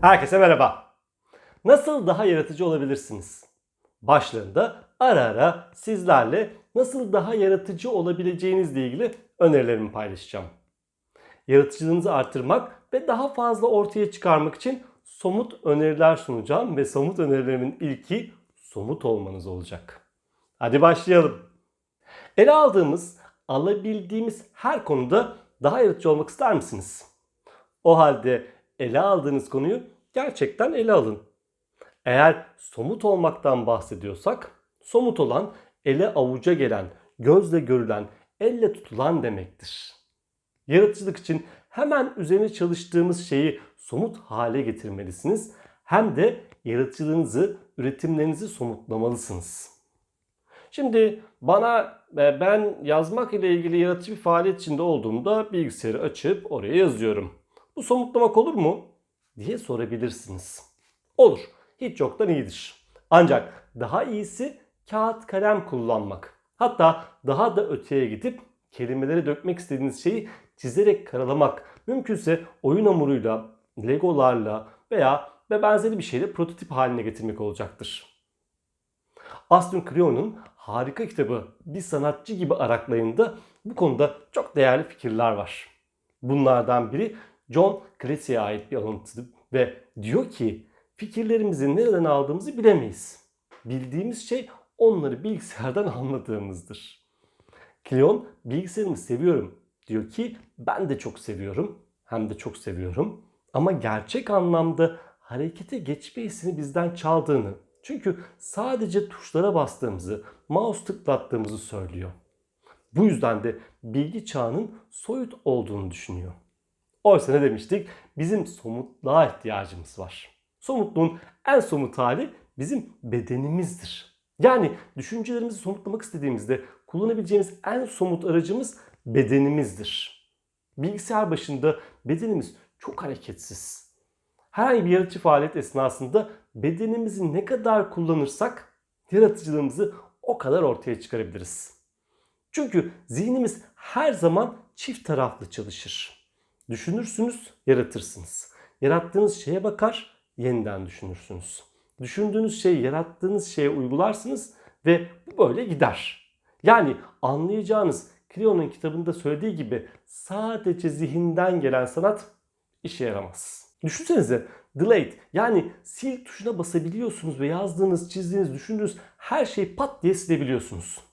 Herkese merhaba. Nasıl daha yaratıcı olabilirsiniz? Başlarında ara ara sizlerle nasıl daha yaratıcı olabileceğinizle ilgili önerilerimi paylaşacağım. Yaratıcılığınızı artırmak ve daha fazla ortaya çıkarmak için somut öneriler sunacağım ve somut önerilerimin ilki somut olmanız olacak. Hadi başlayalım. Ele aldığımız, alabildiğimiz her konuda daha yaratıcı olmak ister misiniz? O halde ele aldığınız konuyu gerçekten ele alın. Eğer somut olmaktan bahsediyorsak, somut olan ele avuca gelen, gözle görülen, elle tutulan demektir. Yaratıcılık için hemen üzerine çalıştığımız şeyi somut hale getirmelisiniz. Hem de yaratıcılığınızı, üretimlerinizi somutlamalısınız. Şimdi bana e, ben yazmak ile ilgili yaratıcı bir faaliyet içinde olduğumda bilgisayarı açıp oraya yazıyorum. Bu somutlamak olur mu? diye sorabilirsiniz. Olur. Hiç yoktan iyidir. Ancak daha iyisi kağıt kalem kullanmak. Hatta daha da öteye gidip kelimeleri dökmek istediğiniz şeyi çizerek karalamak. Mümkünse oyun hamuruyla, legolarla veya ve benzeri bir şeyle prototip haline getirmek olacaktır. Aston Creon'un harika kitabı Bir Sanatçı Gibi Araklayın'da bu konuda çok değerli fikirler var. Bunlardan biri John Cleese'ye ait bir alıntı ve diyor ki fikirlerimizi nereden aldığımızı bilemeyiz. Bildiğimiz şey onları bilgisayardan anladığımızdır. Cleon bilgisayarımı seviyorum diyor ki ben de çok seviyorum hem de çok seviyorum ama gerçek anlamda harekete geçme hissini bizden çaldığını çünkü sadece tuşlara bastığımızı, mouse tıklattığımızı söylüyor. Bu yüzden de bilgi çağının soyut olduğunu düşünüyor. Oysa ne demiştik? Bizim somutluğa ihtiyacımız var. Somutluğun en somut hali bizim bedenimizdir. Yani düşüncelerimizi somutlamak istediğimizde kullanabileceğimiz en somut aracımız bedenimizdir. Bilgisayar başında bedenimiz çok hareketsiz. Herhangi bir yaratıcı faaliyet esnasında bedenimizi ne kadar kullanırsak yaratıcılığımızı o kadar ortaya çıkarabiliriz. Çünkü zihnimiz her zaman çift taraflı çalışır. Düşünürsünüz, yaratırsınız. Yarattığınız şeye bakar, yeniden düşünürsünüz. Düşündüğünüz şeyi yarattığınız şeye uygularsınız ve bu böyle gider. Yani anlayacağınız Cleo'nun kitabında söylediği gibi sadece zihinden gelen sanat işe yaramaz. Düşünsenize delete yani sil tuşuna basabiliyorsunuz ve yazdığınız, çizdiğiniz, düşündüğünüz her şeyi pat diye silebiliyorsunuz.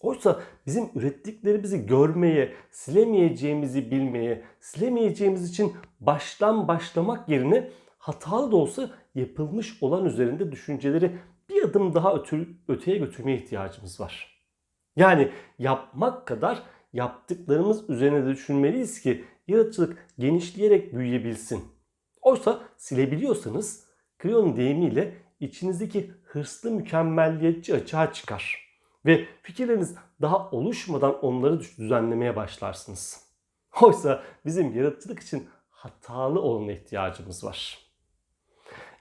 Oysa bizim ürettiklerimizi görmeye, silemeyeceğimizi bilmeye, silemeyeceğimiz için baştan başlamak yerine hatalı da olsa yapılmış olan üzerinde düşünceleri bir adım daha öteye götürmeye ihtiyacımız var. Yani yapmak kadar yaptıklarımız üzerine de düşünmeliyiz ki yaratıcılık genişleyerek büyüyebilsin. Oysa silebiliyorsanız Creon deyimiyle içinizdeki hırslı mükemmelliyetçi açığa çıkar. Ve fikirleriniz daha oluşmadan onları düzenlemeye başlarsınız. Oysa bizim yaratıcılık için hatalı olma ihtiyacımız var.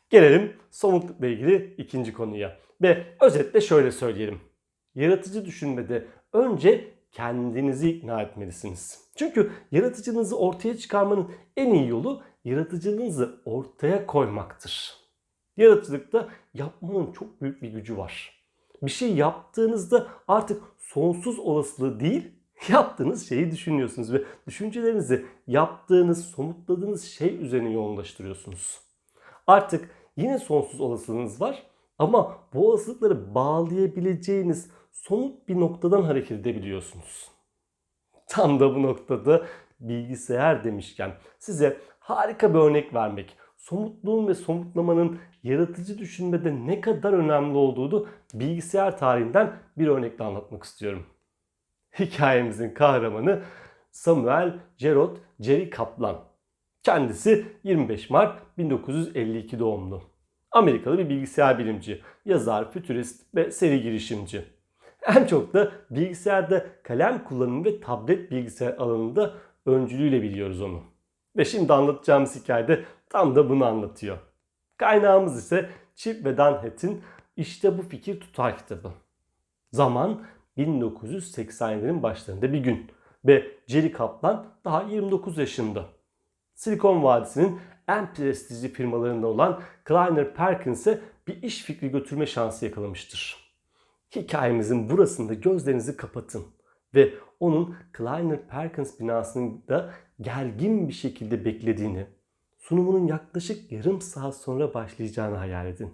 Gelelim somutlukla ilgili ikinci konuya. Ve özetle şöyle söyleyelim. Yaratıcı düşünmede önce kendinizi ikna etmelisiniz. Çünkü yaratıcılığınızı ortaya çıkarmanın en iyi yolu yaratıcılığınızı ortaya koymaktır. Yaratıcılıkta yapmanın çok büyük bir gücü var. Bir şey yaptığınızda artık sonsuz olasılığı değil, yaptığınız şeyi düşünüyorsunuz ve düşüncelerinizi yaptığınız, somutladığınız şey üzerine yoğunlaştırıyorsunuz. Artık yine sonsuz olasılığınız var ama bu olasılıkları bağlayabileceğiniz somut bir noktadan hareket edebiliyorsunuz. Tam da bu noktada bilgisayar demişken size harika bir örnek vermek, somutluğun ve somutlamanın yaratıcı düşünmede ne kadar önemli olduğunu bilgisayar tarihinden bir örnekle anlatmak istiyorum. Hikayemizin kahramanı Samuel Gerard Jerry Kaplan. Kendisi 25 Mart 1952 doğumlu. Amerikalı bir bilgisayar bilimci, yazar, fütürist ve seri girişimci. En çok da bilgisayarda kalem kullanımı ve tablet bilgisayar alanında öncülüğüyle biliyoruz onu. Ve şimdi anlatacağımız hikayede tam da bunu anlatıyor. Kaynağımız ise Chip ve Dan Hett'in İşte Bu Fikir Tutar kitabı. Zaman 1987'nin başlarında bir gün ve Jerry Kaplan daha 29 yaşında. Silikon Vadisi'nin en prestijli firmalarından olan Kleiner Perkins'e bir iş fikri götürme şansı yakalamıştır. Hikayemizin burasında gözlerinizi kapatın ve onun Kleiner Perkins binasında gergin bir şekilde beklediğini, sunumunun yaklaşık yarım saat sonra başlayacağını hayal edin.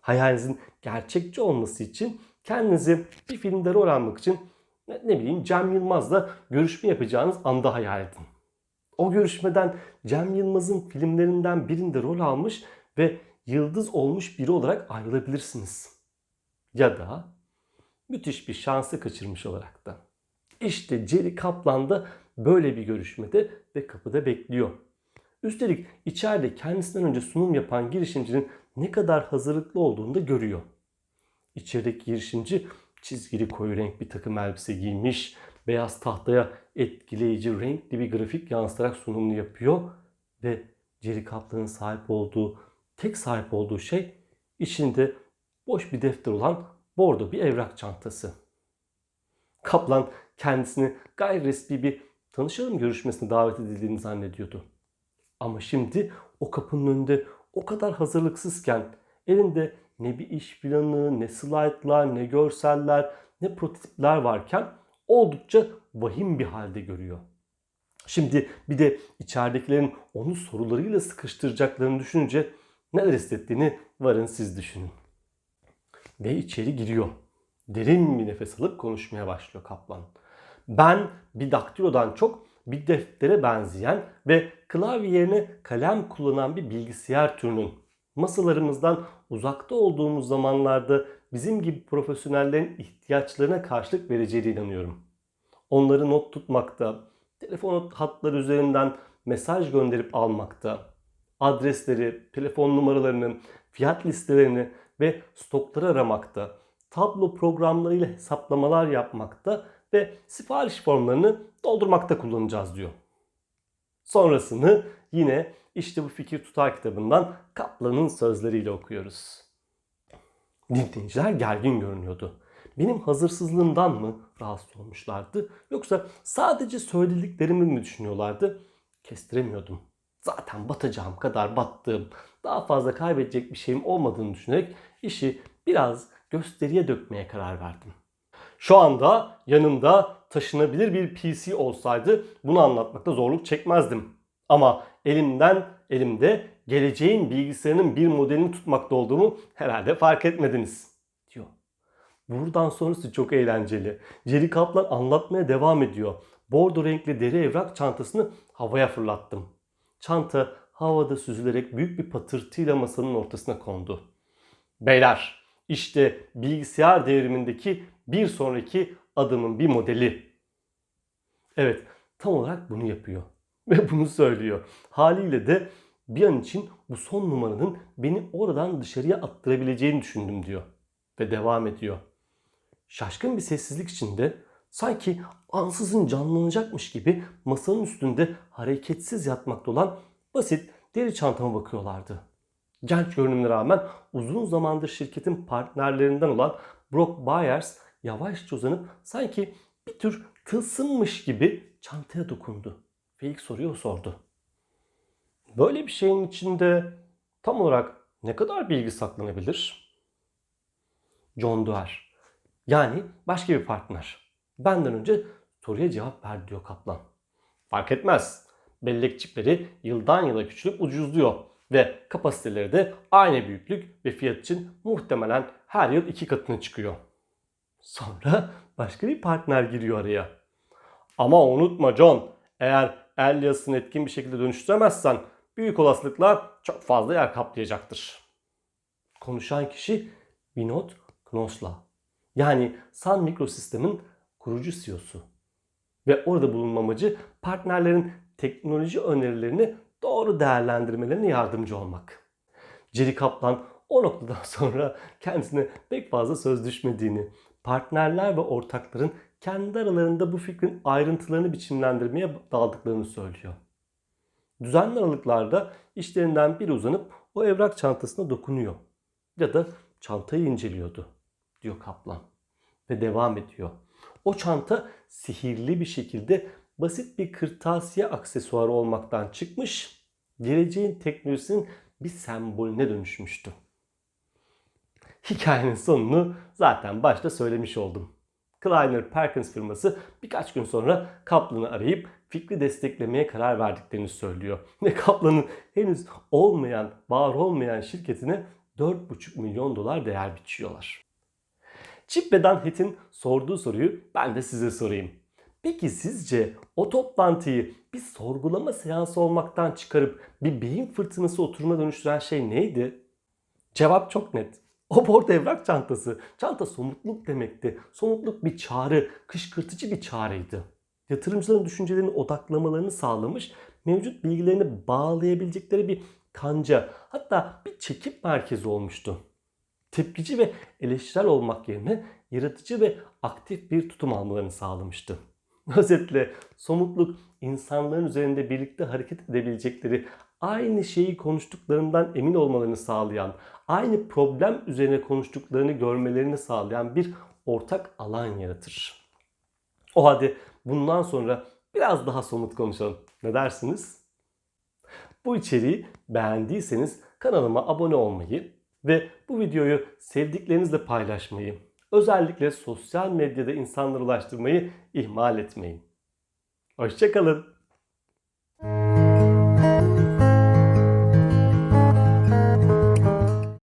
Hayalinizin gerçekçi olması için kendinizi bir filmde rol almak için ne, bileyim Cem Yılmaz'la görüşme yapacağınız anda hayal edin. O görüşmeden Cem Yılmaz'ın filmlerinden birinde rol almış ve yıldız olmuş biri olarak ayrılabilirsiniz. Ya da müthiş bir şansı kaçırmış olarak da. İşte Jerry Kaplan da böyle bir görüşmede ve kapıda bekliyor. Üstelik içeride kendisinden önce sunum yapan girişimcinin ne kadar hazırlıklı olduğunu da görüyor. İçerideki girişimci çizgili koyu renk bir takım elbise giymiş, beyaz tahtaya etkileyici renkli bir grafik yansıtarak sunumunu yapıyor ve Jerry Kaplan'ın sahip olduğu, tek sahip olduğu şey içinde boş bir defter olan bordo bir evrak çantası. Kaplan kendisini gayri resmi bir tanışalım görüşmesine davet edildiğini zannediyordu. Ama şimdi o kapının önünde o kadar hazırlıksızken elinde ne bir iş planı, ne slaytlar, ne görseller, ne prototipler varken oldukça vahim bir halde görüyor. Şimdi bir de içeridekilerin onu sorularıyla sıkıştıracaklarını düşününce neler hissettiğini varın siz düşünün. Ve içeri giriyor. Derin bir nefes alıp konuşmaya başlıyor Kaplan. Ben bir daktilodan çok bir deftere benzeyen ve klavye yerine kalem kullanan bir bilgisayar türünün masalarımızdan uzakta olduğumuz zamanlarda bizim gibi profesyonellerin ihtiyaçlarına karşılık vereceğine inanıyorum. Onları not tutmakta, telefon hatları üzerinden mesaj gönderip almakta, adresleri, telefon numaralarını, fiyat listelerini ve stokları aramakta, tablo programlarıyla hesaplamalar yapmakta ve sipariş formlarını doldurmakta kullanacağız diyor. Sonrasını yine işte bu fikir tutar kitabından Kaplan'ın sözleriyle okuyoruz. Dinleyiciler gergin görünüyordu. Benim hazırsızlığımdan mı rahatsız olmuşlardı yoksa sadece söylediklerimi mi düşünüyorlardı? Kestiremiyordum. Zaten batacağım kadar battığım, daha fazla kaybedecek bir şeyim olmadığını düşünerek işi biraz gösteriye dökmeye karar verdim. Şu anda yanımda taşınabilir bir PC olsaydı bunu anlatmakta zorluk çekmezdim. Ama elimden elimde geleceğin bilgisayarının bir modelini tutmakta olduğumu herhalde fark etmediniz diyor. Buradan sonrası çok eğlenceli. Jerry Kaplan anlatmaya devam ediyor. Bordo renkli deri evrak çantasını havaya fırlattım. Çanta havada süzülerek büyük bir patırtıyla masanın ortasına kondu. Beyler işte bilgisayar devrimindeki bir sonraki adımın bir modeli. Evet tam olarak bunu yapıyor. Ve bunu söylüyor. Haliyle de bir an için bu son numaranın beni oradan dışarıya attırabileceğini düşündüm diyor. Ve devam ediyor. Şaşkın bir sessizlik içinde sanki ansızın canlanacakmış gibi masanın üstünde hareketsiz yatmakta olan basit deri çantama bakıyorlardı. Genç görünümüne rağmen uzun zamandır şirketin partnerlerinden olan Brock Byers yavaşça uzanıp sanki bir tür tılsımmış gibi çantaya dokundu. Soruyu o sordu. Böyle bir şeyin içinde tam olarak ne kadar bilgi saklanabilir? John Doerr. Yani başka bir partner. Benden önce soruya cevap ver diyor Kaplan. Fark etmez. Bellek çipleri yıldan yıla küçülüp ucuzluyor ve kapasiteleri de aynı büyüklük ve fiyat için muhtemelen her yıl iki katına çıkıyor. Sonra başka bir partner giriyor araya. Ama unutma John, eğer el yazısını etkin bir şekilde dönüştüremezsen büyük olasılıkla çok fazla yer kaplayacaktır. Konuşan kişi Vinod Knosla. Yani Sun Mikrosistem'in kurucu CEO'su. Ve orada bulunma amacı partnerlerin teknoloji önerilerini doğru değerlendirmelerine yardımcı olmak. Jerry Kaplan o noktadan sonra kendisine pek fazla söz düşmediğini, partnerler ve ortakların kendi aralarında bu fikrin ayrıntılarını biçimlendirmeye daldıklarını söylüyor. Düzenli aralıklarda işlerinden biri uzanıp o evrak çantasına dokunuyor. Ya da çantayı inceliyordu diyor Kaplan. Ve devam ediyor. O çanta sihirli bir şekilde basit bir kırtasiye aksesuarı olmaktan çıkmış geleceğin teknolojisinin bir sembolüne dönüşmüştü. Hikayenin sonunu zaten başta söylemiş oldum. Kleiner Perkins firması birkaç gün sonra Kaplan'ı arayıp fikri desteklemeye karar verdiklerini söylüyor. Ve Kaplan'ın henüz olmayan, var olmayan şirketine 4,5 milyon dolar değer biçiyorlar. Chip ve Dan Hett'in sorduğu soruyu ben de size sorayım. Peki sizce o toplantıyı bir sorgulama seansı olmaktan çıkarıp bir beyin fırtınası oturuma dönüştüren şey neydi? Cevap çok net. O bordo evrak çantası. Çanta somutluk demekti. Somutluk bir çağrı, kışkırtıcı bir çağrıydı. Yatırımcıların düşüncelerini odaklamalarını sağlamış, mevcut bilgilerini bağlayabilecekleri bir kanca, hatta bir çekim merkezi olmuştu. Tepkici ve eleştirel olmak yerine yaratıcı ve aktif bir tutum almalarını sağlamıştı. Özetle somutluk insanların üzerinde birlikte hareket edebilecekleri, aynı şeyi konuştuklarından emin olmalarını sağlayan, aynı problem üzerine konuştuklarını görmelerini sağlayan bir ortak alan yaratır. O halde bundan sonra biraz daha somut konuşalım. Ne dersiniz? Bu içeriği beğendiyseniz kanalıma abone olmayı ve bu videoyu sevdiklerinizle paylaşmayı, özellikle sosyal medyada insanlara ulaştırmayı ihmal etmeyin. Hoşçakalın.